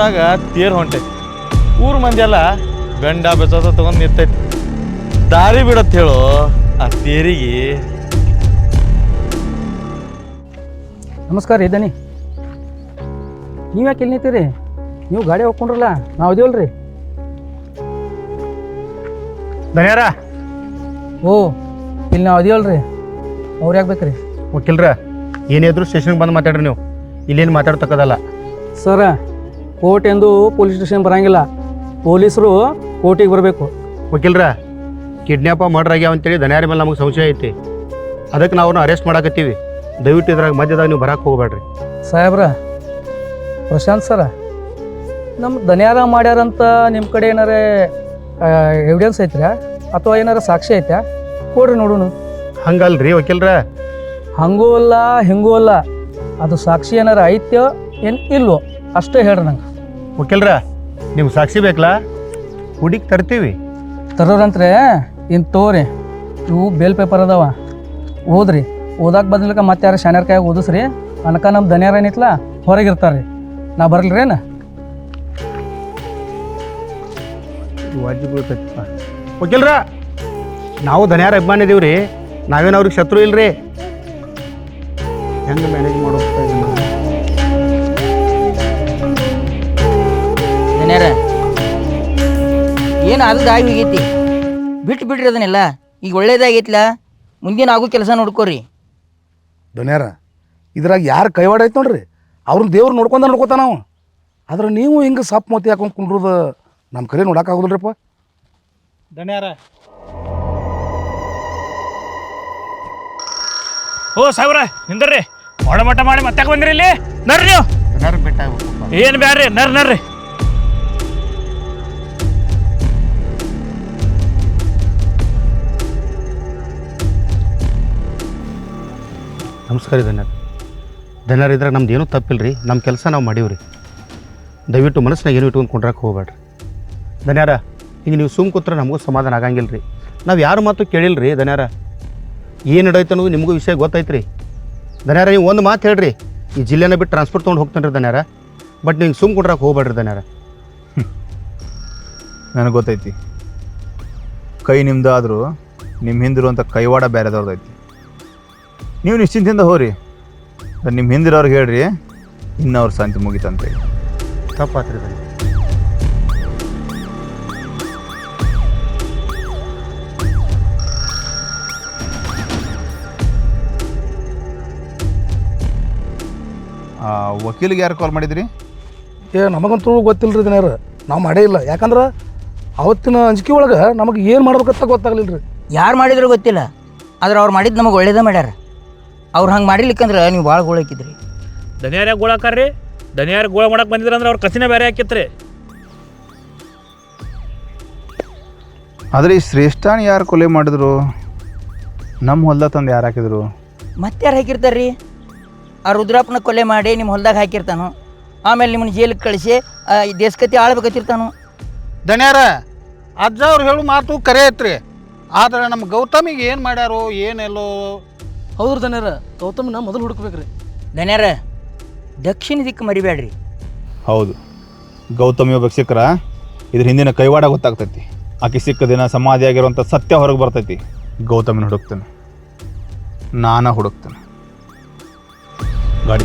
ಊರಾಗ ತೇರ್ ಹೊಂಟೈತಿ ಊರ್ ಮಂದಿ ಎಲ್ಲ ಬೆಂಡ ಬೆಸೋಸ ತಗೊಂಡ್ ನಿಂತೈತಿ. ದಾರಿ ಬಿಡತ್ ಹೇಳು ಆ ತೇರಿಗೆ. ನಮಸ್ಕಾರ ರೀ ದನಿ. ನೀವು ಯಾಕೆ ಇಲ್ಲಿ ನಿಂತೀರಿ? ನೀವು ಗಾಡಿ ಹೋಗ್ಕೊಂಡ್ರಲ್ಲ ನಾವು ಅದೇವಲ್ರಿ ಧನ್ಯಾರ ಓ ಇಲ್ಲಿ ನಾವು ಅದೇವಲ್ರಿ ಅವ್ರು ಯಾಕೆ ಬೇಕ್ರಿ? ವಕೀಲ್ರ ಏನಿದ್ರು ಸ್ಟೇಷನ್ಗೆ ಬಂದು ಮಾತಾಡ್ರಿ ನೀವು. ಇಲ್ಲೇನು ಮಾತಾಡ್ತಕ್ಕದಲ್ಲ. ಸರ ಕೋರ್ಟ್ ಎಂದು ಪೊಲೀಸ್ ಸ್ಟೇಷನ್ ಬರಂಗಿಲ್ಲ. ಪೊಲೀಸರು ಕೋರ್ಟಿಗೆ ಬರಬೇಕು. ವಕೀಲ್ರ ಕಿಡ್ನ್ಯಾಪ ಮರ್ಡರ್ ಆಗ್ಯಾವ ಅಂತೇಳಿ ದನಿಯಾರ ಮೇಲೆ ನಮಗೆ ಸಂಶಯ ಐತಿ. ಅದಕ್ಕೆ ನಾವು ಅವ್ರನ್ನ ಅರೆಸ್ಟ್ ಮಾಡಾಕತ್ತೀವಿ. ದಯವಿಟ್ಟು ಇದ್ರಾಗ ಮಧ್ಯದಾಗ ನೀವು ಬರಕ್ಕೆ ಹೋಗಬೇಡ್ರಿ. ಸಾಹೇಬ್ರ ಪ್ರಶಾಂತ್ ಸರ ನಮ್ಮ ದನಿಯಾರ ಮಾಡ್ಯಾರಂತ ನಿಮ್ಮ ಕಡೆ ಏನಾರ ಎವಿಡೆನ್ಸ್ ಐತ್ರಾ ಅಥವಾ ಏನಾರ ಸಾಕ್ಷಿ ಐತ್ಯಾ? ಕೊಡ್ರಿ ನೋಡೋಣ ಹಂಗಲ್ರಿ ವಕೀಲ್ರ. ಹಂಗೂ ಅಲ್ಲ ಹಿಂಗೂ ಅಲ್ಲ. ಅದು ಸಾಕ್ಷಿ ಏನಾರ ಐತ್ಯೋ ಏನು ಇಲ್ವೋ ಅಷ್ಟೇ ಹೇಳ್ರಿ ನಂಗೆ. ವಕೀಲ್ರ ನಿಮ್ಗೆ ಸಾಕ್ಷಿ ಬೇಕಲ್ಲ ಹುಡುಗಿ ತರ್ತೀವಿ. ತರೋರಂತ್ರೆ ಇನ್ನು ತೋರಿ ಇವು ಬೇಲ್ ಪೇಪರ್ ಅದಾವ. ಓದ್ರಿ ಓದಾಕ ಬದ್ಲಿಕ ಮತ್ತೆ ಯಾರು ಶಾನ್ಯಾರ ಕೈಯಾಗ ಓದಿಸ್ರಿ? ಅನಕ ನಮ್ಮ ದನಿಯಾರ ಏನಿತ್ಲ? ಹೊರಗಿರ್ತಾರೆ ನಾ ಬರಲ್ರೇನು ವಾಜಿ ಬೀಳ್ತೈತಪ್ಪ. ವಕೀಲ್ರ ನಾವು ದನಿಯಾರ ಅಭಿಮಾನಿ ರೀ ನಾವೇನು ಅವ್ರಿಗೆ ಶತ್ರು ಇಲ್ರಿ? ಹೆಂಗೆ ಮ್ಯಾನೇಜ್ ಏನು ಅದು ದಾರಿ ಹೋಗೈತಿ. ಬಿಟ್ಟು ಬಿಡ್ರಿ ಅದನ್ನೆಲ್ಲ. ಈಗ ಒಳ್ಳೇದಾಗೈತ್ಲ. ಮುಂದಿನ ಆಗೋ ಕೆಲಸ ನೋಡ್ಕೋರಿ. ದೊನ್ಯಾರ ಇದ್ರಾಗ ಯಾರು ಕೈವಾಡ ಐತೆ ನೋಡ್ರಿ? ಅವ್ರನ್ನ ದೇವ್ರು ನೋಡ್ಕೊಂಡ ನೋಡ್ಕೊತ ನಾವು ಆದ್ರೆ ನೀವು ಹಿಂಗೆ ಸಪ್ ಮೋತಿ ಹಾಕೊಂಡು ಕುಂಡ್ರದ ನಮ್ಮ ಕಡೆ ನೋಡೋಕ್ಕಾಗೋದಿಲ್ರಿಪ್ಪ ದಣ್ಯಾರ ಓ ಸಾವಿರ ನಿಂದರ್ರಿ ಮಟ್ಟ ಮಾಡಿ ಮತ್ತೆ ಬಂದ್ರಿ ಇಲ್ಲಿ? ನರ್ರಿ ನೀವು. ಆಗ್ಬೇಕಪ್ಪ ಏನು ಬ್ಯಾಡ್ರಿ? ನರ್ ನರ್ರಿ. ನಮಸ್ಕಾರ ಧನ್ಯರು. ಧನ್ಯರ ಇದ್ರೆ ನಮ್ದು ಏನೂ ತಪ್ಪಿಲ್ಲ ನಮ್ಮ ಕೆಲಸ ನಾವು ಮಾಡೀವ್ರಿ. ದಯವಿಟ್ಟು ಮನಸ್ಸಿನಾಗ ಏನು ಇಟ್ಕೊಂಡು ಕೊಂಡ್ರಕ್ಕೆ ಹೋಗ್ಬೇಡ್ರಿ. ಧನ್ಯಾರ, ಈಗ ನೀವು ಸುಮ್ ಕೂತ್ರೆ ನಮಗೂ ಸಮಾಧಾನ ಆಗಂಗಿಲ್ಲ ರೀ ನಾವು ಯಾರು ಮಾತು ಕೇಳಿಲ್ಲ ರೀ ಧನ್ಯಾರ? ಏನು ನಡೈತೆ ಅನ್ನೋದು ನಿಮಗೂ ವಿಷಯ ಗೊತ್ತೈತೆ ರೀ ಧನ್ಯಾರ, ನೀವು ಒಂದು ಮಾತು ಹೇಳ್ರಿ. ಈ ಜಿಲ್ಲೆನ ಬಿಟ್ಟು ಟ್ರಾನ್ಸ್ಪೋರ್ಟ್ ತೊಗೊಂಡು ಹೋಗ್ತಾನೆ ರೀ ಬಟ್ ನೀವು ಸುಮ್ ಕೊಡ್ರಕ್ಕೆ ಹೋಗ್ಬೇಡ್ರಿ ಧನ್ಯಾರ. ನನಗೆ ಗೊತ್ತೈತಿ. ಕೈ ನಿಮ್ಮದಾದರೂ ನಿಮ್ಮ ಹಿಂದಿರುವಂಥ ಕೈವಾಡ ಬೇರೆದವ್ರದ್ದು ನೀವು ನಿಶ್ಚಿಂತೆಯಿಂದ ಹೋರಿ ನಿಮ್ಮ ಹಿಂದಿರೋರ್ಗೆ ಹೇಳ್ರಿ. ಇನ್ನು ಅವ್ರ ಶಾಂತಿ ಮುಗಿತಂತೆ. ತಪ್ಪಾತ್ರಿ ಬನ್ನಿ ವಕೀಲಿಗೆ ಯಾರು ಕಾಲ್ ಮಾಡಿದ್ರಿ? ಏ ನಮಗಂತೂ ಗೊತ್ತಿಲ್ಲ ರೀ ದಿನಾರ. ನಾವು ಮಾಡೇ ಇಲ್ಲ. ಯಾಕಂದ್ರೆ ಅವತ್ತಿನ ಅಂಜಿಕೆ ಒಳಗೆ ನಮಗೆ ಏನು ಮಾಡ್ಬೇಕಂತ ಗೊತ್ತಾಗ್ಲಿಲ್ಲ ರೀ ಯಾರು ಮಾಡಿದ್ರು ಗೊತ್ತಿಲ್ಲ. ಆದ್ರೆ ಅವ್ರು ಮಾಡಿದ್ದು ನಮಗೆ ಒಳ್ಳೇದೇ ಮಾಡ್ಯಾರ. ಅವ್ರು ಹಂಗೆ ಮಾಡಿರ್ಲಿಕ್ಕಂದ್ರೆ ನೀವು ಭಾಳ ಗೋಳಾಕಿದ್ರಿ ದನಿಯಾರ ಗೋಳಾಕಾರ ರೀ ದನಿಯಾರ ಗೋಳ ಮಾಡಕ್ಕೆ ಬಂದಿದ್ರೆ ಅಂದ್ರೆ ಅವ್ರ ಕಸಿನ ಬೇರೆ ಹಾಕಿತ್ರಿ. ಆದರೆ ಈ ಶ್ರೇಷ್ಠಾನ ಯಾರು ಕೊಲೆ ಮಾಡಿದ್ರು? ನಮ್ಮ ಹೊಲ್ದ ತಂದು ಯಾರು ಹಾಕಿದ್ರು? ಮತ್ತೆ ಯಾರು ಹಾಕಿರ್ತಾರ್ರಿ? ಆ ರುದ್ರಪ್ಪನ ಕೊಲೆ ಮಾಡಿ ನಿಮ್ಮ ಹೊಲ್ದಾಗ ಹಾಕಿರ್ತಾನು. ಆಮೇಲೆ ನಿಮ್ಮನ್ನ ಜೈಲಿಗೆ ಕಳಿಸಿ ಆ, ಈ ದೇಶಕತಿ ಆಳ್ಬೇಕತ್ತಿರ್ತಾನು ದಣ್ಯಾರ ಅಜ್ಜ ಅವ್ರು ಹೇಳು ಮಾತು ಕರೆ ಐತ್ರಿ. ಆದ್ರೆ ನಮ್ಮ ಗೌತಮಿಗೆ ಏನು ಮಾಡ್ಯಾರೋ ಏನೆಲ್ಲೋ ಹೌದ್ರ ದನಿಯಾರ? ಗೌತಮ್ನ ಮೊದಲು ಹುಡುಕ್ಬೇಕ್ರಿ. ದನ್ಯಾರ ದಕ್ಷಿಣ ದಿಕ್ಕು ಮರಿಬೇಡ್ರಿ. ಹೌದು. ಗೌತಮ್ ಒಬ್ಬ ಸಿಕ್ಕರ ಇದ್ರ ಹಿಂದಿನ ಕೈವಾಡ ಗೊತ್ತಾಗ್ತೈತಿ. ಆಕೆ ಸಿಕ್ಕ ದಿನ ಸಮಾಧಿ ಆಗಿರುವಂಥ ಸತ್ಯ ಹೊರಗೆ ಬರ್ತೈತಿ. ಗೌತಮಿನ ಹುಡುಕ್ತಾನೆ. ನಾನ ಹುಡುಕ್ತೇನೆ. ಗಾಡಿ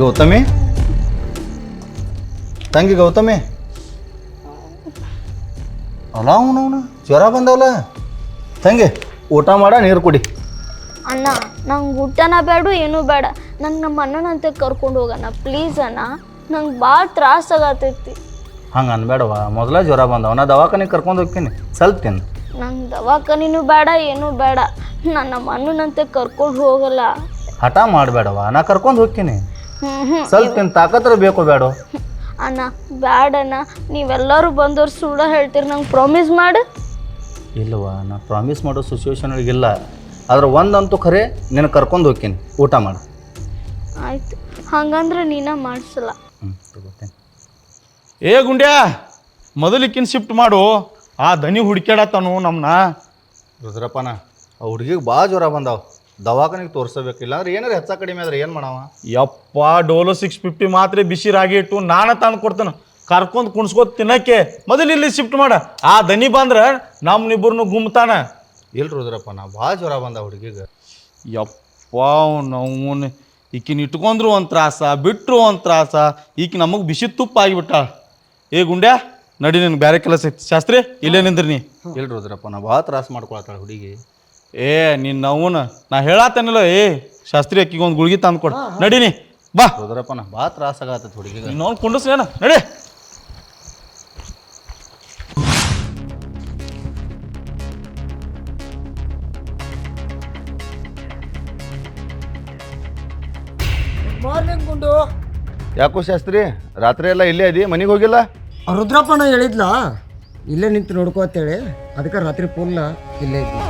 ಗೌತಮಿ? ತಂಗಿ ಗೌತಮಿ? ಅಲ್ಲ ಅವನವನ ಜ್ವರ ಬಂದವಲ್ಲ? ತಂಗಿ ಊಟ ಮಾಡ ನೀರು ಕುಡಿ. ಅಣ್ಣ ನಂಗೆ ಊಟನ ಬೇಡ ಏನೂ ಬೇಡ. ನಂಗೆ ನಮ್ಮ ಅಣ್ಣನಂತೆ ಕರ್ಕೊಂಡು ಹೋಗಣ್ಣ ಪ್ಲೀಸ್ ಅಣ್ಣ. ನಂಗೆ ಭಾಳ ತ್ರಾಸ ಆಗತೈತಿ. ಹಂಗೆ ಅನ್ಬೇಡವ ಮೊದಲ ಜ್ವರ ಬಂದವ ನಾ ದವಾಖಾನಿಗೆ ಕರ್ಕೊಂಡು ಹೋಗ್ತೀನಿ ಸ್ವಲ್ಪ ತಿನ್ನು ನಂಗೆ ದವಾಖಾನಿನೂ ಬೇಡ ಏನೂ ಬೇಡ. ನಾನು ನಮ್ಮ ಅಣ್ಣನಂತೆ ಕರ್ಕೊಂಡು ಹೋಗಲ್ಲ. ಹಠ ಮಾಡಬೇಡವ ನಾ ಕರ್ಕೊಂಡು ಹೋಗ್ತೀನಿ. ಸ್ವಲ್ಪ ನಿನ್ ತಾಕತ್ರ ಬೇಕು ಬೇಡ ಅಣ್ಣ ಬ್ಯಾಡಣ್ಣ. ನೀವೆಲ್ಲರೂ ಬಂದವ್ರು ಸುಳ್ಳು ಹೇಳ್ತೀರಿ ನಂಗೆ ಪ್ರಾಮಿಸ್ ಮಾಡು. ಇಲ್ಲವ ನಾ ಪ್ರಾಮಿಸ್ ಮಾಡೋ ಸಿಚುವೇಶನ್ ಇಲ್ಲ. ಆದ್ರೆ ಒಂದಂತೂ ಖರೆ ನಿನ್ನ ಕರ್ಕೊಂಡು ಹೋಗ್ತೀನಿ. ಊಟ ಮಾಡು. ಆಯ್ತು. ಹಂಗಂದ್ರೆ ನೀನ ಮಾಡಿಸಲ್ಲ. ಏ ಗುಂಡ್ಯಾ ಮೊದಲಿಕ್ಕಿನ ಶಿಫ್ಟ್ ಮಾಡು. ಆ ದನಿ ಹುಡ್ಕ್ಯಾಡತ್ತಾನು ನಮ್ಮನ್ನ ರುದ್ರಪ್ಪನ ಆ ಹುಡುಗಿಗೆ ಭಾಳ ಜ್ವರ ಬಂದಾವ. ದವಾಖಾನಿಗೆ ತೋರಿಸಬೇಕಿಲ್ಲ. ಅಂದ್ರೆ ಏನಾರು ಹೆಚ್ಚ ಕಡಿಮೆ ಆದ್ರೆ ಏನು ಮಾಡವ? ಯಪ್ಪ ಡೋಲೋ ಸಿಕ್ಸ್ ಫಿಫ್ಟಿ ಮಾತ್ರ ಬಿಸಿ ರಾಗಿ ಇಟ್ಟು ನಾನು ತಂದು ಕೊಡ್ತೇನೆ. ಕರ್ಕೊಂಡು ಕುಣ್ಸ್ಕೊತ ತಿನ್ನಕ್ಕೆ ಮೊದಲು ಇಲ್ಲಿ ಶಿಫ್ಟ್ ಮಾಡ. ಆ ದನಿ ಬಂದ್ರೆ ನಮ್ಮನಿಬ್ಬರನ್ನು ಗುಮ್ತಾನ. ಇಲ್ಲ ನಾ ಭಾಳ ಜ್ವರ ಬಂದ ಹುಡುಗಿಗೆ. ಯಪ್ಪ ನಾವು ಈಕಿನ ಇಟ್ಕೊಂಡ್ರು ಒಂದು ತ್ರಾಸ ಬಿಟ್ರು ಒಂದು ತ್ರಾಸ. ಈಕಿ ನಮಗೆ ಬಿಸಿ ತುಪ್ಪ ಆಗಿಬಿಟ್ಟ. ಏ ಗುಂಡ್ಯ ನಡಿ ನಿನ್ಗೆ ಬೇರೆ ಕೆಲಸ ಐತಿ. ಶಾಸ್ತ್ರಿ ಇಲ್ಲೇ ನಿಂದ್ರಿ ನೀ. ಇಲ್ಲ ನಾ ಭಾಳ ತ್ರಾಸ ಮಾಡ್ಕೊಳತ್ತಾಳ ಹುಡುಗಿ. ಏ ನಿನ್ನ ನವ್ವನ ನಾ ಹೇಳತ್ತೇನಿಲ್ಲ ಏ ಶಾಸ್ತ್ರಿ ಅಕ್ಕಿಗೆ ಒಂದು ಗುಳ್ಗಿ ತಂದು ಕೊಡು. ನಡೀನಿ ಬಾ. ರುದ್ರಪ್ಪನ ಬಾ ತ್ರಾಸ ಆಗತ್ತೆ ಹುಡುಗಿಗೆ. ನೋವು ಕುಂಡಿಸ್ಲೇನ ನಡಿ. ಮಾರ್ನಿಂಗ್ ಗುಂಡು. ಯಾಕೋ ಶಾಸ್ತ್ರಿ ರಾತ್ರಿ ಎಲ್ಲ ಇಲ್ಲೇ ಅದಿ ಮನೆಗೆ ಹೋಗಿಲ್ಲ? ರುದ್ರಪ್ಪನ ಹೇಳಿದ್ಲಾ? ಇಲ್ಲೇ ನಿಂತು ನೋಡ್ಕೋ ಅಂತೇಳಿ. ಅದಕ್ಕೆ ರಾತ್ರಿ ಪೂರ್ಣ ಇಲ್ಲೇ ಇದ್ವಿ.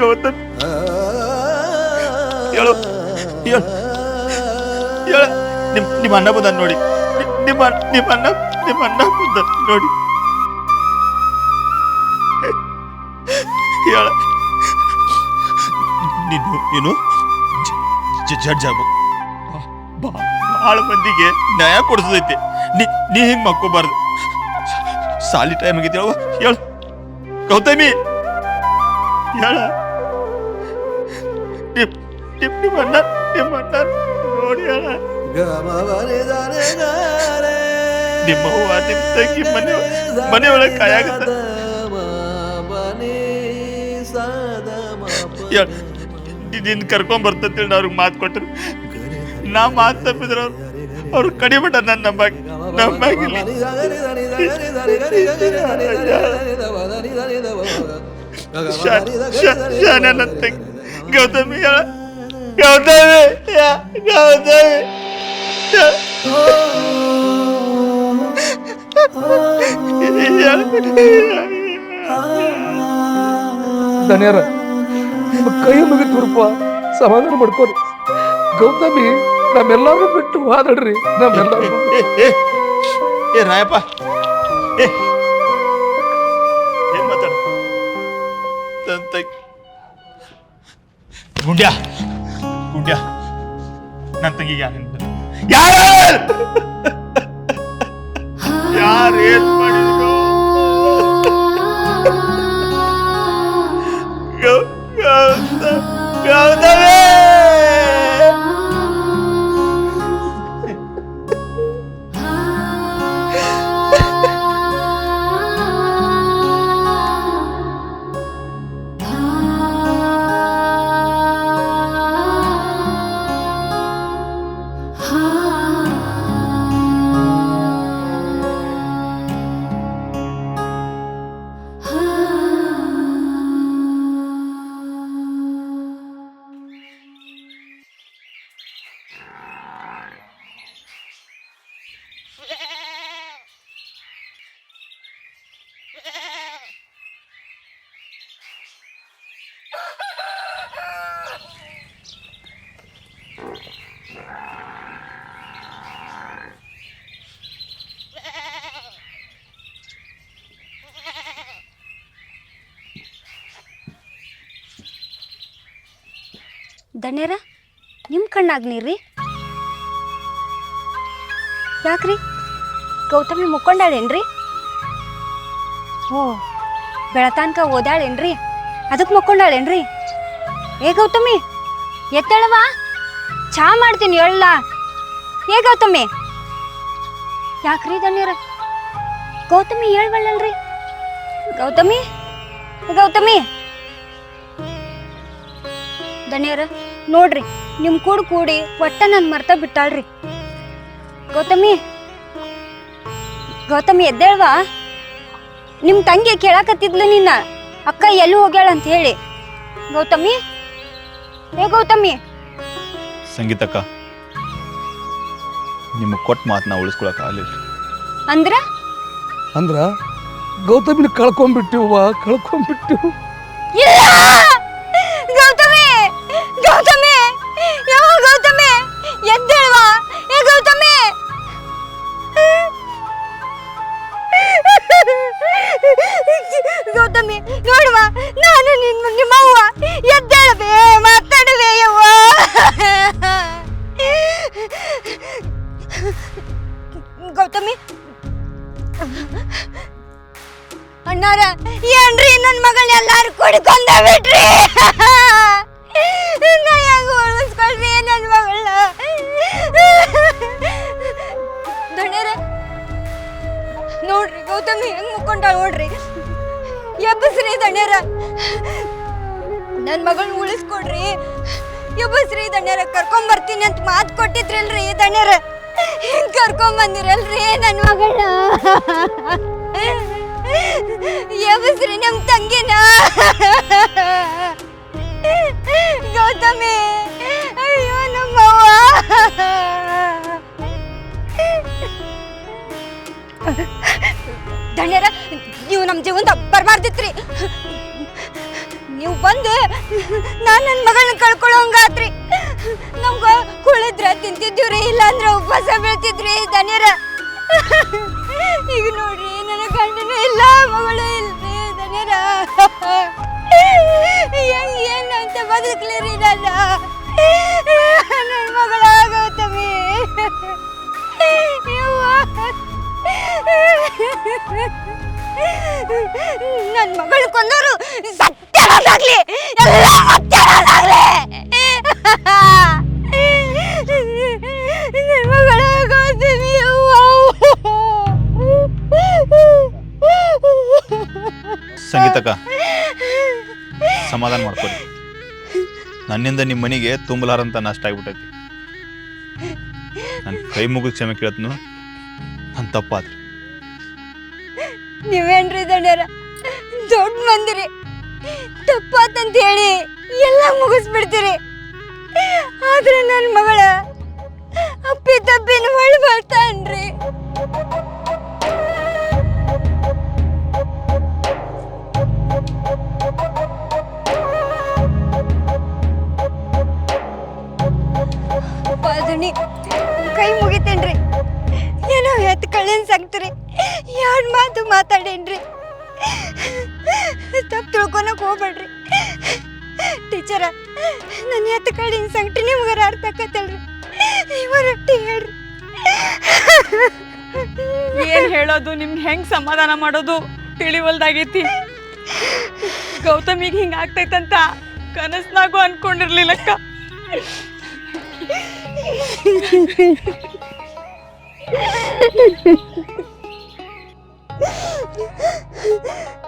ಗೌತಮ್. ಹೇಳು ಹೇಳು, ಹೇಳ. ನಿಮ್, ನಿಮ್ಮ ಅಣ್ಣ ಬಂದ ನೋಡಿ. ನಿಮ್- ನಿಮ್ಮ ನಿಮ್ಮ ಅಣ್ಣ ನಿಮ್ಮ ಅಣ್ಣ ಬಂದ ನೋಡಿ. ಹೇಳ. ನೀನು ನೀನು ಜಡ್ಜ್ ಆಗ್ಬೇಕು ಭಾಳ ಮಂದಿಗೆ ನ್ಯಾಯ ಕೊಡಿಸೈತಿ ನೀ ನೀ ಹಿಂಗೆ ಮಕ್ಕೋಬಾರ್ದು. ಸಾಲಿ ಟೈಮ್ ಆಗೈತಿ ಹೇಳುವ ಹೇಳು. ಗೌತಮಿ. ಹೇಳ. ನಿಮ್ ನಿಮ್ ನಿಮ್ಮ ಅಣ್ಣ ನಿಮ್ಮ ಅಣ್ಣ ನೋಡಿ ಹೇಳ ನಿಮ್ಮ ಅವ್ವ ನಿಮ್ಮ ತಂಗಿ ಮನೆ ಮನೆ ಒಳಗೆ ಕಾಯಾಗತ್ತ ಹೇಳ ನಿನ್ ಕರ್ಕೊಂಡ್ ಬರ್ತಂತೇಳಿ ಅವ್ರಿಗೆ ಮಾತು ಕೊಟ್ರು ನಾ ಮಾತು ತಪ್ಪಿದ್ರ ಅವ್ರು ಅವ್ರು ಕಡಿಮಟ ನನ್ನ ನಂಬಾಗ ನಂಬಾಗಿಲ್ಲ ಶಾ- ಶಾ- ಶಾನ ನನ್ನ ತಂಗಿ ಗೌತಮಿ ಹೇಳ ಗೌತಮಿ ಯಾ- ಗೌತಮಿ ದನಿಯರ ನಿಮ್ಮ ಕೈ ಮುಗಿತುರ್ಪ ಸಮಾಧಾನ ಮಾಡ್ಕೋರಿ. ಗೌತಮಿ ನಮ್ಮೆಲ್ಲರೂ ಬಿಟ್ಟು ಮಾತಾಡ್ರಿ ನಮ್ಮೆಲ್ಲರೂ ಏ, ರಾಯಪ್ಪ. ಏ. ಏನ್ ಮಾತಾಡ ಗುಂಡ್ಯಾ. ಗುಂಡ್ಯಾ ನನ್ನ ತಂಗಿಗೆ ಯಾರು ಯಾರು ಯಾರು ಏನ್ ಮಾಡಿದ್ರು ದಣ್ಯರ? ನಿಮ್ಮ ಕಣ್ಣಾಗ ನೀರ್ರಿ. ಯಾಕ್ರಿ? ಗೌತಮಿ ಮುಕ್ಕೊಂಡಾಳೇನ್ರಿ? ಓ, ಬೆಳತಾನ್ಕ ಓದಾಳೇನ್ರಿ? ಅದಕ್ಕೆ ಮುಕ್ಕೊಂಡಾಳೇನ್ರಿ? ಏ ಗೌತಮಿ ಎತ್ತಳವಾ ಚಾ ಮಾಡ್ತೀನಿ ಹೇಳ ಏ ಗೌತಮಿ. ಯಾಕ್ರಿ ದಣ್ಯರ? ಗೌತಮಿ ಹೇಳ್ಬಳ್ಳಲ್ರಿ ಗೌತಮಿ ಗೌತಮಿ. ದಣ್ಯರ ನೋಡ್ರಿ ನಿಮ್ ಕೂಡ ಕೂಡಿ ಒಟ್ಟ ನನ್ ಮರ್ತ ಬಿಟ್ಟಾಳ್ರಿ. ಗೌತಮಿ ಗೌತಮಿ ಎದ್ದೇಳ್ವಾ? ನಿಮ್ ತಂಗಿ ಕೇಳಾಕತ್ತಿದ್ಲು ನಿನ್ನ ಅಕ್ಕ ಎಲ್ಲಿ ಹೋಗ್ಯಾಳ ಅಂತ ಹೇಳಿ. ಗೌತಮಿ? ಏ ಗೌತಮಿ? ಸಂಗೀತಕ್ಕ ನಿಮಗೆ ಕೊಟ್ಟ ಮಾತನ್ನ ಉಳಿಸ್ಕೊಳಕ್ಕೆ ಆಗಲಿಲ್ಲ. ಅಂದ್ರ? ಅಂದ್ರ ಗೌತಮಿನ ಕಳ್ಕೊಂಡ್ಬಿಟ್ಟಿವ ಕಳ್ಕೊಂಡ್ಬಿಟ್ಟಿವ್ ಇಲ್ಲ! ನನ್ನ ಮಗಳನ್ನ ಉಳಿಸ್ಕೊಡ್ರಿ. ಯಬ್ಬಸ್ರಿ ದಣ್ಯರ ಕರ್ಕೊಂಬರ್ತೀನಿ ಅಂತ ಮಾತು ಕೊಟ್ಟಿದ್ರಲ್ರಿ ದಣ್ಯರ ಹೆಂಗ್ ಕರ್ಕೊಂಬಂದಿರಲ್ರಿ ನನ್ನ ಮಗಳ ಯಬ್ಬಸ್ರಿ ನಮ್ ತಂಗಿನ? ಗೌತಮಿ, ಅಯ್ಯೋ ನಮ್ಮವ್ವ. ದಣ್ಯರ ನೀವು ನಮ್ಮ ಜೀವನದ ಬರಬಾರ್ದಿತ್ರಿ ನೀವು ಬಂದು ನಾನು ನನ್ನ ಮಗಳನ್ನ ಕಳ್ಕೊಳ್ಳೋಂಗಾತ್ರಿ ನಮ್ಗ ಕುಳಿದ್ರ ತಿಂತಿದ್ದೀವ್ರಿ ಇಲ್ಲ ಅಂದ್ರೆ ಉಪವಾಸ ಬೀಳ್ತಿದ್ರಿ ಧನ್ಯರ. ಈಗ ನೋಡ್ರಿ, ನನ್ನ ಗಂಡನೂ ಇಲ್ಲ, ಮಗಳು ಇಲ್ರಿ ಧನ್ಯರ. ಹೆಂಗ್ ಏನು ಅಂತ ಬದುಕ್ಲಿರಿ ನನ್ನ. ನನ್ನ ಮಗಳ ಗೌತಮಿ ನನ್ನ ಮಗಳು ಕೊಂದವರು ಸತ್ಯನಾಗ್ಲಿ ಎಲ್ಲ ಸಂಗೀತಕ್ಕ, ಸಮಾಧಾನ ಮಾಡ್ಕೊಳ್ಳಿ ನನ್ನಿಂದ ನಿಮ್ಮ ಮನೆಗೆ ತುಂಬಲಾರಂತ ನಷ್ಟ ಆಗ್ಬಿಟ್ಟೈತಿ ನನ್ನ ಕೈ ಮುಗಿದು ಕ್ಷಮೆ ಕೇಳತ್ನು ನನ್ನ ತಪ್ಪಾದ್ರಿ ಹೇಳಿ ಎಲ್ಲ ಮುಗಿಸ್ಬಿಡ್ತೀರಿ. ಆದ್ರೆ ನನ್ನ ಮಗಳ ಅಪ್ಪಿ ತಪ್ಪಿನ ಮಳೆ ಬರ್ತಾನ್ರಿ ಪಾದಣಿ ಕೈ ಮುಗಿತೇನ್ರಿ. ಏನೋ ಎತ್ ಕಳ್ಳಿನ ಸಾಕ್ತೀರಿ. ಎರಡು ಮಾತು ಮಾತಾಡೇನ್ರಿ. ತಪ್ಪು ತಿಳ್ಕೊಳಕ್ ಹೋಗ್ಬೇಡ್ರಿ. ಟೀಚರ ನನ್ನ ಎತ್ತ ಕಡೆ ಸಂಕಟ ನಿಮ್ಗಾರ ಅರ್ಥ ಆಕತ್ತಲ್ರಿ ಇವರೊಟ್ಟಿ ಹೇಳ್ರಿ. ಏನ್ ಹೇಳೋದು ನಿಮ್ಗೆ ಹೆಂಗ್ ಸಮಾಧಾನ ಮಾಡೋದು? ತಿಳಿವಲ್ದಾಗೈತಿ. ಗೌತಮಿಗೆ ಹಿಂಗ ಆಗ್ತೈತಂತ ಕನಸ್ನಾಗೂ ಅನ್ಕೊಂಡಿರ್ಲಿಲ್ಲಕ್ಕ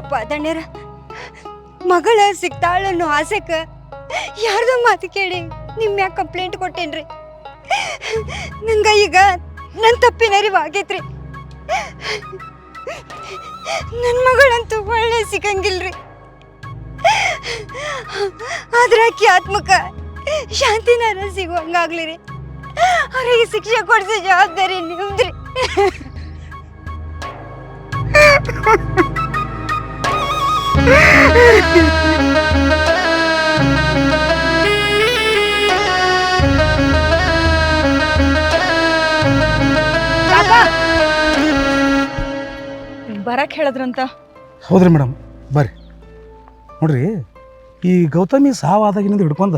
ಅಪ್ಪ ಮಗಳ ಸಿಗ್ತಾಳ ಅನ್ನೋ ಆಸೆಕ ಯಾರ್ದ ಮಾತು ಕೇಳಿ ನಿಮ್ಮ ಯಾಕೆ ಕಂಪ್ಲೇಂಟ್ ಕೊಟ್ಟೇನ್ರಿ. ನಂಗ ಈಗ ನನ್ನ ತಪ್ಪಿನ ಅರಿವಾಗೈತ್ರಿ ನನ್ನ ಮಗಳಂತೂ ಒಳ್ಳೆ ಸಿಗಂಗಿಲ್ರಿ. ಆದ್ರೆ ಆಕಿ ಆತ್ಮಕ ಶಾಂತಿನಾರ ಸಿಗುವಂಗಾಗ್ಲಿರಿ. ಅವ್ರಿಗೆ ಶಿಕ್ಷೆ ಕೊಡಿಸೋ ಜವಾಬ್ದಾರಿ ನಿಮ್ದ್ರಿ. ಬರಕ್ ಹೇಳ ಹೇಳದ್ರಂತ? ಹೌದ್ರಿ ಮೇಡಮ್, ಬರ್ರಿ. ನೋಡ್ರಿ, ಈ ಗೌತಮಿ ಸಾವಾದಾಗಿನಿಂದ ಹಿಡ್ಕೊಂಡ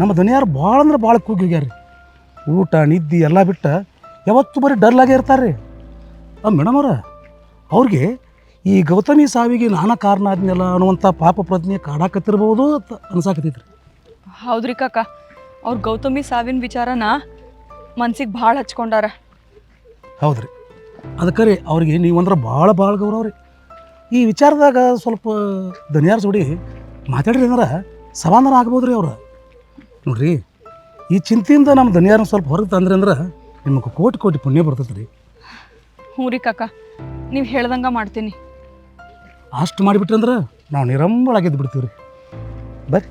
ನಮ್ಮ ದನಿಯಾರು ಭಾಳ ಅಂದ್ರೆ ಭಾಳ ಕೂಗಿ ಊಟ, ನಿದ್ದೆ ಎಲ್ಲ ಬಿಟ್ಟ ಯಾವತ್ತೂ ಬರೀ ಡರ್ಲಾಗೇ ಇರ್ತಾರೆ ರೀ ಆ ಮೇಡಮ್ ಅವ್ರ, ಅವ್ರಿಗೆ ಈ ಗೌತಮಿ ಸಾವಿಗೆ ನಾನಾ ಕಾರಣ ಆದ್ಮೇಲೆ ಅನ್ನುವಂಥ ಪಾಪ ಪ್ರಜ್ಞೆ ಕಾಡಾಕತ್ತಿರ್ಬೋದು ಅಂತ ಅನ್ಸಾಕತ್ತೈತ್ರಿ ಹೌದ್ರಿ ಕಾಕ ಅವ್ರ ಗೌತಮಿ ಸಾವಿನ ವಿಚಾರನ ಮನ್ಸಿಗೆ ಭಾಳ ಹಚ್ಕೊಂಡಾರ. ಹೌದ್ರಿ. ಅದಕ್ಕೆ ರೀ ಅವ್ರಿಗೆ ನೀವಂದ್ರೆ ಭಾಳ ಭಾಳ ಗೌರವ ರೀ. ಈ ವಿಚಾರದಾಗ ಸ್ವಲ್ಪ ದನಿಯಾರ ಜೋಡಿ ಮಾತಾಡ್ರಿ ಅಂದ್ರೆ ಸಮಾಧಾನ ಆಗ್ಬೋದು ರೀ ಅವ್ರು. ನೋಡ್ರಿ ಈ ಚಿಂತೆಯಿಂದ ನಮ್ಮ ದನಿಯಾರನ್ನ ಸ್ವಲ್ಪ ಹೊರಗೆ ತಂದ್ರಿ ಅಂದ್ರೆ ನಿಮಗೆ ಕೋಟಿ ಕೋಟಿ ಪುಣ್ಯ ಬರ್ತೈತೆ ರೀ ಹ್ಞೂ ರೀ ಕಾಕ ನೀವು ಹೇಳ್ದಂಗೆ ಮಾಡ್ತೀನಿ. ಅಷ್ಟು ಮಾಡಿಬಿಟ್ರಿ ಅಂದ್ರೆ ನಾವು ನಿರಂಬಳಾಗಿದ್ದು ಬಿಡ್ತೀವಿ ರೀ ಬರ್ರಿ.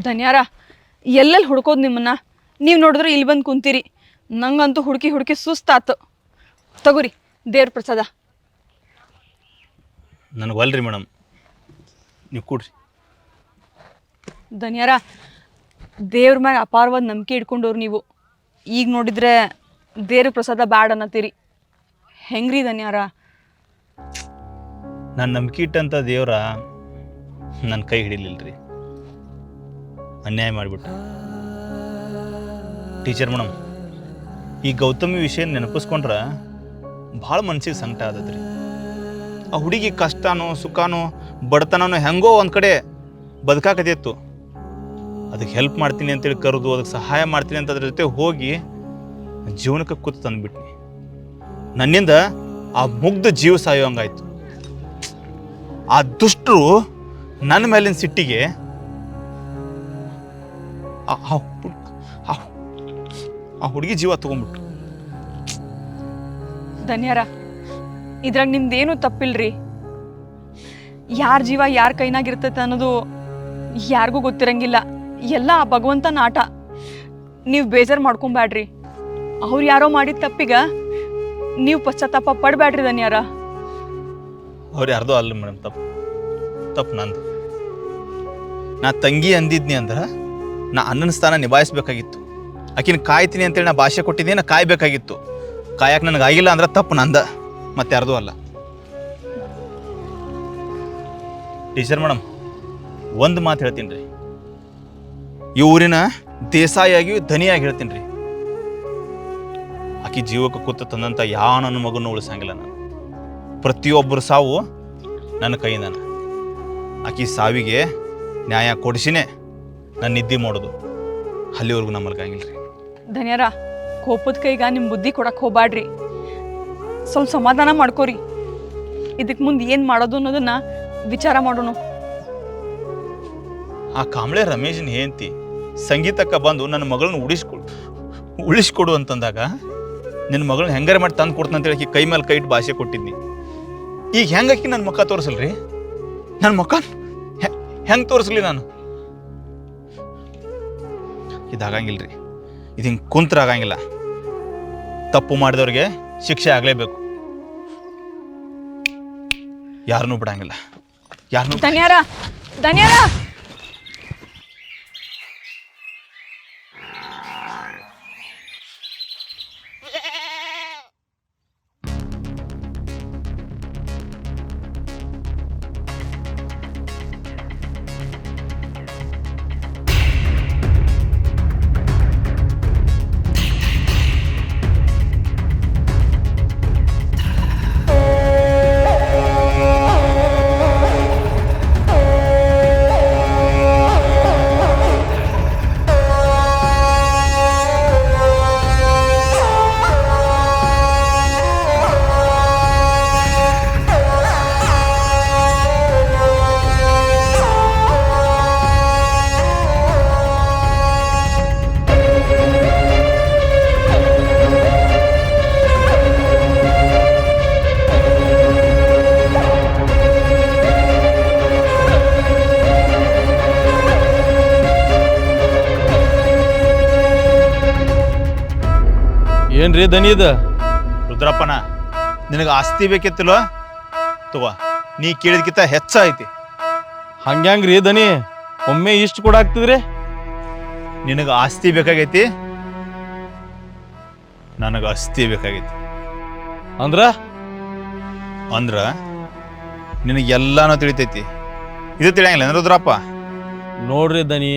ಧನ್ಯಾರ ಎಲ್ಲೆಲ್ಲಿ ಹುಡ್ಕೋದು ನಿಮ್ಮನ್ನ? ನೀವು ನೋಡಿದ್ರೆ ಇಲ್ಲಿ ಬಂದು ಕುಂತೀರಿ. ನಂಗಂತೂ ಹುಡುಕಿ ಹುಡುಕಿ ಸುಸ್ತಾತು. ತಗೋರಿ ದೇವ್ರ ಪ್ರಸಾದ. ನನಗೆ ಮೇಡಮ್. ನೀವು ಕೊಡ್ರಿ. ಧನ್ಯಾರ ದೇವ್ರ ಮ್ಯಾಗ ಅಪಾರವಾದ ನಂಬಿಕೆ ಇಟ್ಕೊಂಡವ್ರು ನೀವು. ಈಗ ನೋಡಿದ್ರೆ ದೇವ್ರ ಪ್ರಸಾದ ಬ್ಯಾಡ್ ಅನ್ನತ್ತೀರಿ. ಹೆಂಗ್ರಿ ಧನ್ಯಾರ? ನಾನು ನಂಬಿಕೆ ಇಟ್ಟಂಥ ದೇವ್ರ ನನ್ನ ಕೈ ಹಿಡಿಲಿಲ್ರಿ. ಅನ್ಯಾಯ ಮಾಡಿಬಿಟ್ಟು ಟೀಚರ್ ಮೇಡಮ್ ಈ ಗೌತಮಿ ವಿಷಯ ನೆನಪಿಸ್ಕೊಂಡ್ರೆ ಭಾಳ ಮನ್ಸಿಗೆ ಸಂಕಟ ಆದದ್ರಿ. ಆ ಹುಡುಗಿ ಕಷ್ಟನೋ, ಸುಖನೋ, ಬಡತನನೋ ಹೆಂಗೋ ಒಂದು ಕಡೆ ಬದುಕಾಕತಿತ್ತು ಅದಕ್ಕೆ ಹೆಲ್ಪ್ ಮಾಡ್ತೀನಿ ಅಂತೇಳಿ ಕರೆದು, ಅದಕ್ಕೆ ಸಹಾಯ ಮಾಡ್ತೀನಿ ಅಂತ ಅದ್ರ ಜೊತೆ ಹೋಗಿ ಜೀವನಕ್ಕೆ ಕೂತು ತಂದುಬಿಟ್ನಿ. ನನ್ನಿಂದ ಆ ಮುಗ್ಧ ಜೀವ ಸಾಯೋಂಗಾಯ್ತು ಆ ದುಷ್ಟರು ನನ್ನ ಮೇಲಿನ ಸಿಟ್ಟಿಗೆ ಆ- ಹುಡುಗಿ ಜೀವ ತಗೊಂಡ್ಬಿಟ್ರು. ಧನ್ಯಾರ, ಇದ್ರಾಗ ನಿಮ್ದೇನು ತಪ್ಪಿಲ್ರಿ? ಯಾರ ಜೀವ ಯಾರ ಕೈನಾಗ ಇರ್ತೈತೆ ಅನ್ನೋದು ಯಾರಿಗೂ ಗೊತ್ತಿರಂಗಿಲ್ಲ. ಎಲ್ಲ ಆ ಭಗವಂತನ ಆಟ. ನೀವು ಬೇಜಾರು ಮಾಡ್ಕೊಂಬ್ಯಾಡ್ರಿ. ಅವ್ರು ಯಾರೋ ಮಾಡಿದ ತಪ್ಪಿಗ ನೀವು ಪಶ್ಚಾತ್ತಾಪ ಪಡಬೇಡ್ರಿ ಧನ್ಯಾರ. ಅವ್ರು ಯಾರ್ದೋ ಅಲ್ಲ ಮೇಡಮ್ ತಪ್ಪು ತಪ್ಪು ನಂದು. ನಾ ತಂಗಿ ಅಂದಿದ್ನಿ ಅಂದ್ರೆ ನಾ ಅಣ್ಣನ ಸ್ಥಾನ ನಿಭಾಯಿಸ್ಬೇಕಾಗಿತ್ತು. ಆಕಿನ ಕಾಯ್ತೀನಿ ಅಂತೇಳಿ ನಾ ಭಾಷೆ ಕೊಟ್ಟಿದ್ದೆ ನಾ ಕಾಯ್ಬೇಕಾಗಿತ್ತು. ಕಾಯಕ್ಕೆ ನನಗೆ ಆಗಿಲ್ಲ ಅಂದ್ರೆ ತಪ್ಪು ನಂದ, ಮತ್ತೆ ಯಾರ್ದೂ ಅಲ್ಲ. ಟೀಚರ್ ಮೇಡಮ್, ಒಂದು ಮಾತು ಹೇಳ್ತೀನಿ ರೀ. ಈ ಊರಿನ ದೇಸಾಯಿಯಾಗಿ ಧನಿಯಾಗಿ ಹೇಳ್ತೀನಿ ರೀ. ಆಕಿ ಜೀವಕ್ಕೆ ಕೂತು ತಂದಂಥ ಯಾವ ನನ್ನ ಮಗನೂ ಉಳಿಸಂಗಿಲ್ಲ ನಾನು. ಪ್ರತಿಯೊಬ್ಬರು ಸಾವು ನನ್ನ ಕೈಯಿಂದನ. ಆಕಿ ಸಾವಿಗೆ ನ್ಯಾಯ ಕೊಡಿಸಿನೇ ನಾನು ನಿದ್ದೆ ಮಾಡೋದು. ಅಲ್ಲಿವರೆಗೂ ನಮ್ಮ ಮಲ್ಕಂಗಿಲ್ಲ ರೀ ಧನ್ಯರ ಕೋಪದ ಕೈಗ ನಿಮ್ಮ ಬುದ್ಧಿ ಕೊಡಕ್ಕೆ ಹೋಗ್ಬ್ಯಾಡ್ರಿ. ಸ್ವಲ್ಪ ಸಮಾಧಾನ ಮಾಡ್ಕೋರಿ. ಇದಕ್ಕೆ ಮುಂದೆ ಏನು ಮಾಡೋದು ಅನ್ನೋದನ್ನ ವಿಚಾರ ಮಾಡೋಣ. ಆ ಕಾಂಬಳೆ ರಮೇಶನ್ ಹೆಂಡತಿ ಸಂಗೀತಕ್ಕೆ ಬಂದು ನನ್ನ ಮಗಳನ್ನ ಉಳಿಸ್ಕೊಡು ಉಳಿಸ್ಕೊಡು ಅಂತಂದಾಗ ನಿನ್ನ ಮಗಳನ್ನ ಹೆಂಗಾರ ಮಾಡಿ ತಂದು ಕೊಡ್ತಾನೆ ಅಂತೇಳಿ ಹೇಳಿ ಕೈ ಮೇಲೆ ಕೈ ಇಟ್ಟು ಭಾಷೆ ಕೊಟ್ಟಿದ್ನಿ. ಈಗ ಹೆಂಗಾಕಿ ನನ್ನ ಮುಖ ತೋರಿಸಲ್ರಿ? ನನ್ನ ಮುಖ ಹೆಂಗೆ ತೋರಿಸ್ಲಿ ನಾನು? ಇದಾಗಂಗಿಲ್ಲ ರೀ ಇದು ಹಿಂಗೆ ಕುಂತ್ರ ಆಗಂಗಿಲ್ಲ. ತಪ್ಪು ಮಾಡಿದವ್ರಿಗೆ ಶಿಕ್ಷೆ ಆಗಲೇಬೇಕು. ಯಾರನ್ನೂ ಬಿಡಂಗಿಲ್ಲ. ಯಾರನ್ನೂ ಧನ್ಯಾರ ಧನ್ಯಾರ! ಏನ್ರಿ ದನಿ ಇದು? ರುದ್ರಪ್ಪನ ನಿನಗೆ ಆಸ್ತಿ ಬೇಕಿತ್ತಿಲ್ವ ತಗೋ ನೀ ಕೇಳಿದ್ಕಿಂತ ಹೆಚ್ಚ ಐತಿ. ಹಂಗ್ಯಾಂಗ್ರಿ ದನಿ? ಒಮ್ಮೆ ಇಷ್ಟು ಕೂಡ ಆಗ್ತದ್ರಿ? ನಿನಗೆ ಆಸ್ತಿ ಬೇಕಾಗೈತಿ? ನನಗೆ ಆಸ್ತಿ ಬೇಕಾಗೈತಿ. ಅಂದ್ರ? ಅಂದ್ರ ನಿನಗೆಲ್ಲಾನು ತಿಳಿತೈತಿ. ಇದು ತಿಳಿಯಂಗಿಲ್ಲ ಅಂದ್ರೆ ರುದ್ರಪ್ಪ? ನೋಡ್ರಿ ದನಿ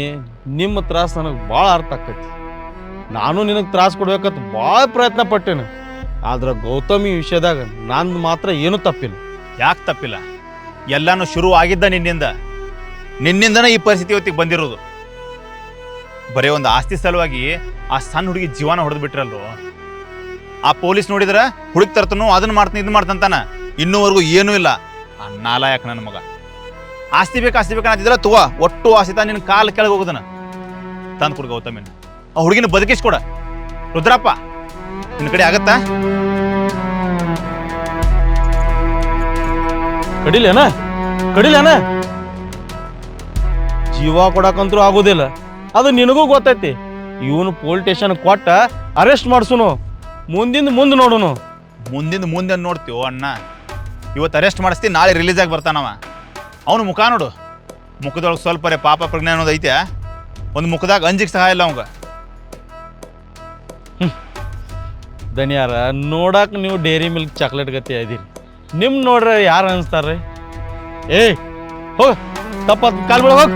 ನಿಮ್ಮ ತ್ರಾಸ ನನಗೆ ಭಾಳ ಅರ್ಥ ಆಕೈತಿ. ನಾನು ನಿನಗೆ ತ್ರಾಸ ಕೊಡ್ಬೇಕಂತ ಭಾಳ ಪ್ರಯತ್ನ ಪಟ್ಟೇನೆ. ಆದ್ರೆ ಗೌತಮಿ ವಿಷಯದಾಗ ನಂದು ಮಾತ್ರ ಏನೂ ತಪ್ಪಿಲ್ಲ. ಯಾಕೆ ತಪ್ಪಿಲ್ಲ? ಎಲ್ಲಾನು ಶುರು ಆಗಿದ್ದ ನಿನ್ನಿಂದ. ನಿನ್ನಿಂದನೇ ಈ ಪರಿಸ್ಥಿತಿ ಇವತ್ತಿಗೆ ಬಂದಿರೋದು. ಬರೀ ಒಂದು ಆಸ್ತಿ ಸಲುವಾಗಿ ಆ ಸಣ್ಣ ಹುಡುಗಿ ಜೀವನ ಹೊಡೆದು ಬಿಟ್ರಲ್ರು ಆ ಪೊಲೀಸ್ ನೋಡಿದ್ರೆ ಹುಡುಗ ತರ್ತನು ಅದನ್ನ ಮಾಡ್ತಾನೆ ಇದನ್ನ ಮಾಡ್ತಂತಾನ ಇನ್ನೂವರೆಗೂ ಏನೂ ಇಲ್ಲ. ಆ ನಾಲಾಯಕ್ ನನ್ನ ಮಗ. ಆಸ್ತಿ ಬೇಕು ಆಸ್ತಿ ಬೇಕು ಅಂತಿದ್ರೆ ತಗೋ, ಒಟ್ಟು ಆಸ್ತಿ ನಿನ್ನ ಕಾಲು ಕೆಳಗೆ ಹೋಗುದನ ತಂದು ಕೊಡು ಗೌತಮಿನ. ಆ ಹುಡುಗಿನ ಬದುಕಿಸ್ಕೊಡ. ರುದ್ರಪ್ಪ ನಿನ್ನ ಕಡೆ ಆಗತ್ತಾ? ಕಡಿಲೇನ? ಕಡಿಲೇನ? ಜೀವ ಕೊಡಕಂತೂ ಆಗೋದಿಲ್ಲ. ಅದು ನಿನಗೂ ಗೊತ್ತೈತಿ. ಇವನು ಪೊಲೀಸ್ ಸ್ಟೇಷನ್ ಕೊಟ್ಟ ಅರೆಸ್ಟ್ ಮಾಡಿಸುನು. ಮುಂದಿಂದ ಮುಂದೆ ನೋಡುನು. ಮುಂದಿಂದ ಮುಂದೆ ನೋಡ್ತೀವೋ ಅಣ್ಣ? ಇವತ್ತು ಅರೆಸ್ಟ್ ಮಾಡಿಸ್ತಿ ನಾಳೆ ರಿಲೀಸ್ ಆಗಿ ಬರ್ತಾನವ ಅವನು ಮುಖ ನೋಡು. ಮುಖದೊಳಗೆ ಸ್ವಲ್ಪ ಪಾಪ ಪ್ರಜ್ಞೆ ಅನ್ನೋದು ಐತೆ ಒಂದು ಮುಖದಾಗ ಅಂಜಿಗೆ ಸಹಾಯ ಇಲ್ಲ ಅವಂಗ. ದನಿಯಾರ ನೋಡಕ್ಕೆ ನೀವು ಡೇರಿ ಮಿಲ್ಕ್ ಚಾಕ್ಲೇಟ್ ಗತಿ ಇದೀರಿ. ನಿಮ್ಮ ನೋಡ್ರೆ ಯಾರು ಅನಿಸ್ತಾರ್ರಿ? ಏಯ್, ಹೋಗ ತಪ್ಪ ಕಾಲ್ ಬಿಡ ಹೋಗ್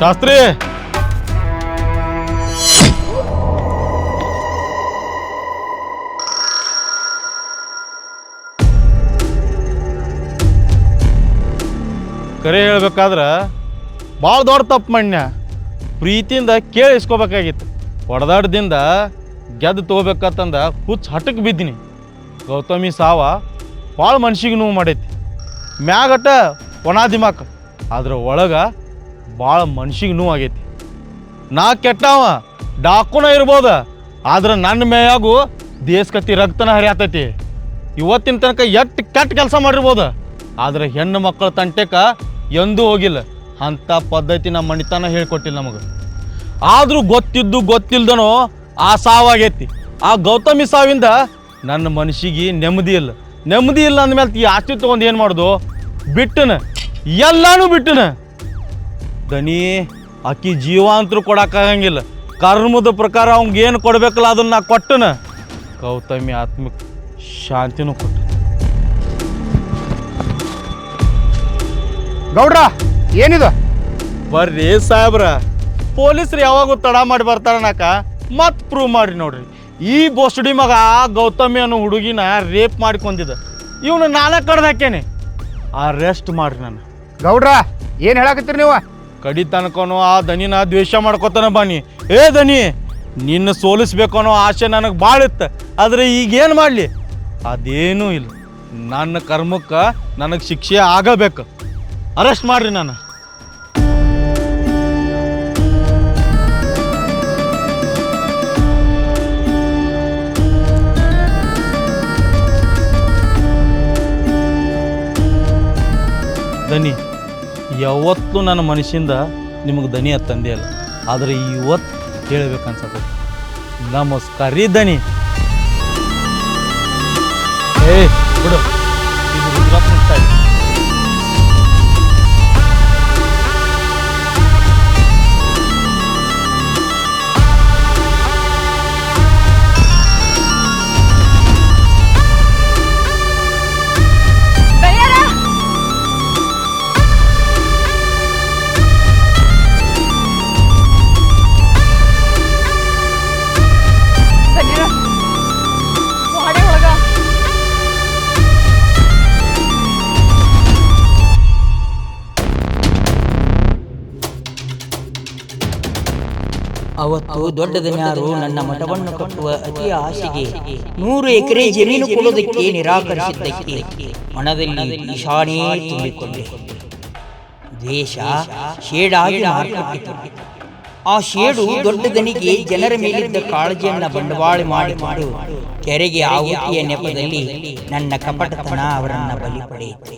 ಶಾಸ್ತ್ರಿ ಕರೆ ಹೇಳ್ಬೇಕಾದ್ರೆ ಭಾಳ ದೊಡ್ಡ ತಪ್ಪು ಮಣ್ಯ ಪ್ರೀತಿಯಿಂದ ಕೇಳಿ ಇಸ್ಕೋಬೇಕಾಗಿತ್ತು ಹೊಡೆದಾಡ್ದಿಂದ ಗೆದ್ದು ತೊಗೋಬೇಕಂತಂದ ಹುಚ್ಚ ಹಟಕ್ಕೆ ಬಿದ್ದೀನಿ. ಗೌತಮಿ ಸಾವ ಭಾಳ ಮನ್ಷಿಗೆ ನೋವು ಮಾಡೈತಿ. ಮ್ಯಾಗಟ ಒಣ ದಿಮಾಕ್ ಅದ್ರ ಒಳಗೆ ಭಾಳ ಮನ್ಷಿಗೆ ನೋವು ಆಗೈತಿ. ನಾ ಕೆಟ್ಟವ, ಡಾಕುನ ಇರ್ಬೋದು, ಆದ್ರೆ ನನ್ನ ಮೇಯಾಗು ದೇಶಕತಿ ರಕ್ತನ ಹರಿಯಾತೈತಿ. ಇವತ್ತಿನ ತನಕ ಎಟ್ಟು ಕೆಟ್ಟ ಕೆಲಸ ಮಾಡಿರ್ಬೋದು. ಆದ್ರೆ ಹೆಣ್ಣು ಮಕ್ಕಳ ತಂಟೆಕ ಎಂದೂ ಹೋಗಿಲ್ಲ. ಅಂಥ ಪದ್ಧತಿ ನಮ್ಮ ಮಣಿತನ ಹೇಳ್ಕೊಟ್ಟಿಲ್ಲ ನಮಗೆ. ಆದರೂ ಗೊತ್ತಿದ್ದು ಗೊತ್ತಿಲ್ದನೋ ಆ ಸಾವಾಗೈತಿ. ಆ ಗೌತಮಿ ಸಾವಿಂದ ನನ್ನ ಮನಸ್ಸಿಗೆ ನೆಮ್ಮದಿ ಇಲ್ಲ. ನೆಮ್ಮದಿ ಇಲ್ಲ ಅಂದ್ಮೇಲೆ ಈ ಆಸ್ತಿ ತೊಗೊಂಡು ಏನು ಮಾಡೋದು? ಬಿಟ್ಟನ. ಎಲ್ಲಾನು ಬಿಟ್ಟನ. ದನಿ ಆಕಿ ಜೀವಾಂತರು ಕೊಡಕ್ಕಾಗಂಗಿಲ್ಲ. ಕರ್ಮದ ಪ್ರಕಾರ ಅವ್ನಿಗೆ ಏನು ಕೊಡ್ಬೇಕಲ್ಲ ಅದನ್ನ ನಾ ಕೊಟ್ಟನ. ಗೌತಮಿ ಆತ್ಮಕ್ಕೆ ಶಾಂತಿನೂ ಕೊಟ್ಟು. ಗೌಡ್ರ ಏನಿದು? ಬರ್ರಿ ಸಾಹೇಬ್ರ. ಪೊಲೀಸರು ಯಾವಾಗೂ ತಡ ಮಾಡಿ ಬರ್ತಾರನಕ ಮತ್ ಪ್ರೂವ್ ಮಾಡ್ರಿ ನೋಡ್ರಿ. ಈ ಬೊಸ್ಡಿ ಮಗ ಗೌತಮಿ ಅನ್ನೋ ಹುಡುಗಿನ ರೇಪ್ ಮಾಡ್ಕೊಂಡಿದ್ದ. ಇವನು ನಾನೇ ಕಡ್ದು ಹಾಕೇನೆ ಅರೆಸ್ಟ್ ಮಾಡ್ರಿ ನಾನು. ಗೌಡ್ರ ಏನು ಹೇಳಕತ್ತೀರಿ ನೀವು? ಕಡಿ ತನಕನೋ ಆ ದನಿನ ದ್ವೇಷ ಮಾಡ್ಕೊತಾನ ಬನ್ನಿ. ಏ ದನಿ ನಿನ್ನ ಸೋಲಿಸ್ಬೇಕು ಅನ್ನೋ ಆಸೆ ನನಗೆ ಭಾಳ ಇತ್ತು. ಆದರೆ ಈಗೇನು ಮಾಡಲಿ? ಅದೇನೂ ಇಲ್ಲ. ನನ್ನ ಕರ್ಮಕ್ಕೆ ನನಗೆ ಶಿಕ್ಷೆ ಆಗಬೇಕು. ಅರೆಸ್ಟ್ ಮಾಡ್ರಿ ನಾನು. ದನಿ, ಯಾವತ್ತೂ ನನ್ನ ಮನಸ್ಸಿಂದ ನಿಮಗೆ ದನಿ ಅದು ತಂದೆ ಅಲ್ಲ ಆದರೆ ಇವತ್ತು ಹೇಳಬೇಕನ್ಸತ್ತೆ. ನಮಸ್ಕಾರ ರೀ ದನಿ. ಅವತ್ತು ದೊಡ್ಡ ದನ್ಯಾರು ನನ್ನ ಮಠವನ್ನು ಕಟ್ಟುವ ಅತಿ ಆಸೆಗೆ ನೂರು ಎಕರೆ ಜಮೀನು ಕೊಡುವುದಕ್ಕೆ ನಿರಾಕರಿಸಿದ್ದಕ್ಕೆ ಮನದಲ್ಲಿ ಈಶಾನೇ ತುಂಬಿಕೊಂಡೆ. ದ್ವೇಷ ಶೇಡಾಗಿ ಮಾರ್ಪಟ್ಟಿತು. ಆ ಶೇಡು ದೊಡ್ಡ ದನಿಗೆ ಜನರ ಮೇಲಿದ್ದ ಕಾಳಜಿಯನ್ನು ಬಂಡವಾಳ ಮಾಡಿಕೊಂಡು ಕೆರೆಗೆ ಆಹುತಿಯ ನೆಪದಲ್ಲಿ ನನ್ನ ಕಪಟತನ ಅವರನ್ನು ಬಲಿ ಪಡೆಯಿತು.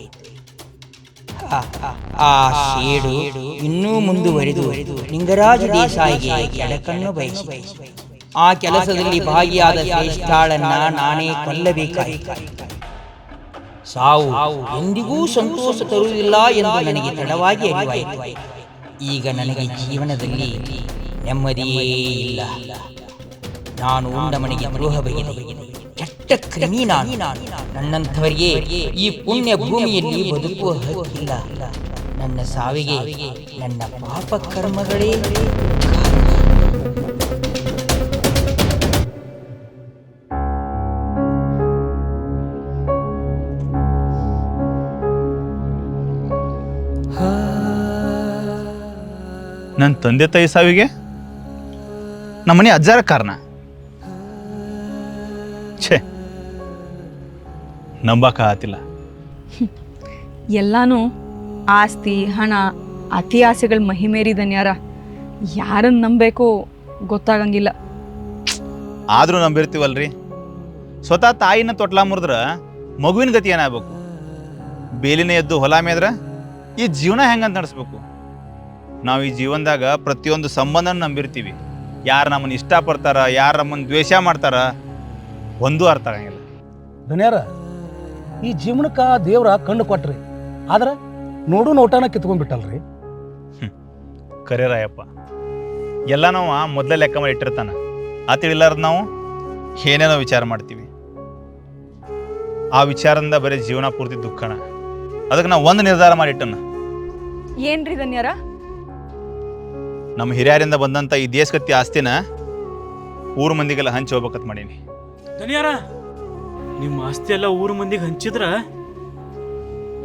ಆ ಶೇಡು ಇನ್ನೂ ಮುಂದುವರಿದು ಲಿಂಗರಾಜ ದೇಸಾಯಿಗೆ ಕೆಳಕನ್ನು ಬಯಸಿ ಆ ಕೆಲಸದಲ್ಲಿ ಭಾಗಿಯಾದ ಶ್ರೇಷ್ಠಾಳನ್ನ ನಾನೇ ಕೊಲ್ಲಬೇಕಾಯಿತು. ಸಾವು ಎಂದಿಗೂ ಸಂತೋಷ ತರುವುದಿಲ್ಲ ಎಂದು ನನಗೆ ತಡವಾಗಿ ಅರಿವಾಯಿತು. ಈಗ ನನಗೆ ಜೀವನದಲ್ಲಿ ನೆಮ್ಮದಿಯೇ ಇಲ್ಲ. ನಾನು ಉಂಡ ಮನೆಗೆ ದ್ರೋಹ ಕೆಟ್ಟ ಕ್ರಿಮಿ ನಾನು. ನನ್ನಂಥವರಿಗೆ ಈ ಪುಣ್ಯ ಭೂಮಿಯಲ್ಲಿ ಬದುಕುವ ಹಕ್ಕಿಲ್ಲ. ನನ್ನ ಸಾವಿಗೆ ನನ್ನ ಪಾಪ ಕರ್ಮಗಳೇ ನನ್ನ ತಂದೆ ತಾಯಿ ಸಾವಿಗೆ? ನಮ್ಮನೆ ಅಜ್ಜಾರ ಕಾರಣ. ಛೇ. ನಂಬಕ ಆತಿಲ್ಲ ಎಲ್ಲಾನು ಆಸ್ತಿ ಹಣ ಅತಿ ಆಸೆಗಳ ಮಹಿಮೇರಿ ಧನ್ಯಾರ. ಯಾರನ್ನ ನಂಬೇಕು ಗೊತ್ತಾಗಂಗಿಲ್ಲ. ಆದರೂ ನಂಬಿರ್ತೀವಲ್ರಿ. ಸ್ವತಃ ತಾಯಿನ ತೊಟ್ಲ ಮುರಿದ್ರ ಮಗುವಿನ ಗತಿ ಏನಾಗಬೇಕು? ಬೇಲಿನ ಎದ್ದು ಹೊಲ ಮೇದ್ರ ಈ ಜೀವನ ಹೆಂಗಂತ ನಡೆಸ್ಬೇಕು? ನಾವು ಈ ಜೀವನದಾಗ ಪ್ರತಿಯೊಂದು ಸಂಬಂಧನ ನಂಬಿರ್ತೀವಿ. ಯಾರು ನಮ್ಮನ್ನು ಇಷ್ಟಪಡ್ತಾರ ಯಾರು ನಮ್ಮನ್ನು ದ್ವೇಷ ಮಾಡ್ತಾರ ಒಂದೂ ಅರ್ಥ ಆಗಂಗಿಲ್ಲ. ದನಿಯಾರ ಈ ಜೀವನಕ್ಕೆ ದೇವ್ರ ಕಣ್ಣು ಕೊಟ್ರಿ. ಆದ್ರೆ ನೋಡು ನೋಟನ ಕಿತ್ಕೊಂಡ್ಬಿಟ್ಟಲ್ರಿ. ಕರೆ ರಾಯಪ್ಪ. ಎಲ್ಲ ನಾವು ಮೊದಲೇ ಲೆಕ್ಕ ಮಾಡಿ ಇಟ್ಟಿರ್ತಾನ. ಆ ತಿಳಿಲಾರ್ದ ನಾವು ಏನೇನೋ ವಿಚಾರ ಮಾಡ್ತೀವಿ. ಆ ವಿಚಾರದಿಂದ ಬರೀ ಜೀವನ ಪೂರ್ತಿ ದುಃಖನ. ಅದಕ್ಕೆ ನಾವು ಒಂದು ನಿರ್ಧಾರ ಮಾಡಿಟ್ಟನ ಏನ್ರಿ ಧನ್ಯರ? ನಮ್ಮ ಹಿರಿಯರಿಂದ ಬಂದಂಥ ಈ ದೇಶಕತ್ತಿ ಆಸ್ತಿನ ಊರು ಮಂದಿಗೆಲ್ಲ ಹಂಚಿ ಹೋಗ್ಬೇಕಂತ ಮಾಡೀನಿ. ದನಿಯಾರ ನಿಮ್ಮ ಆಸ್ತಿ ಎಲ್ಲ ಊರು ಮಂದಿಗೆ ಹಂಚಿದ್ರ?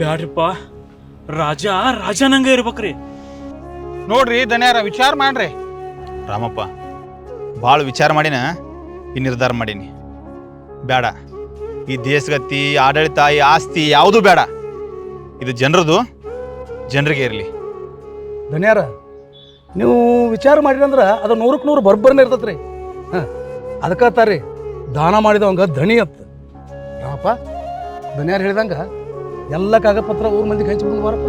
ಬ್ಯಾಡ್ರಿಪ್ಪ. ರಾಜ ರಾಜನಂಗ ಇರ್ಬೇಕ್ರಿ. ನೋಡ್ರಿ ದನ್ಯಾರ ವಿಚಾರ ಮಾಡ್ರಿ. ರಾಮಪ್ಪ ಭಾಳ ವಿಚಾರ ಮಾಡಿನ ಈ ನಿರ್ಧಾರ ಮಾಡೀನಿ. ಬೇಡ ಈ ದೇಶಗತಿ ಆಡಳಿತ ಈ ಆಸ್ತಿ ಯಾವುದು ಬೇಡ ಇದು ಜನರದು ಜನರಿಗೆ ಇರಲಿ. ಧನ್ಯಾರ ನೀವು ವಿಚಾರ ಮಾಡಿರಂದ್ರ ಅಂದ್ರೆ ಅದು ನೂರಕ್ಕೆ ನೂರು ಬರ್ಬರ್ನೇ ಇರ್ತೈತ್ರಿ. ರೀ ಹಾಂ ಅದಕ್ಕತ್ತಾರಿ ದಾನ ಮಾಡಿದವಂಗ ಧಣಿ ಅತ್ತ ರಾಮಪ್ಪ ದನಿಯಾರು ಹೇಳ್ದಂಗೆ ಎಲ್ಲ ಕಾಗದಪತ್ರ ಊರ್ ಮಂದಿಗೆ ಹಂಚ್ಕೊಂಡು ಬಾರಪ್ಪ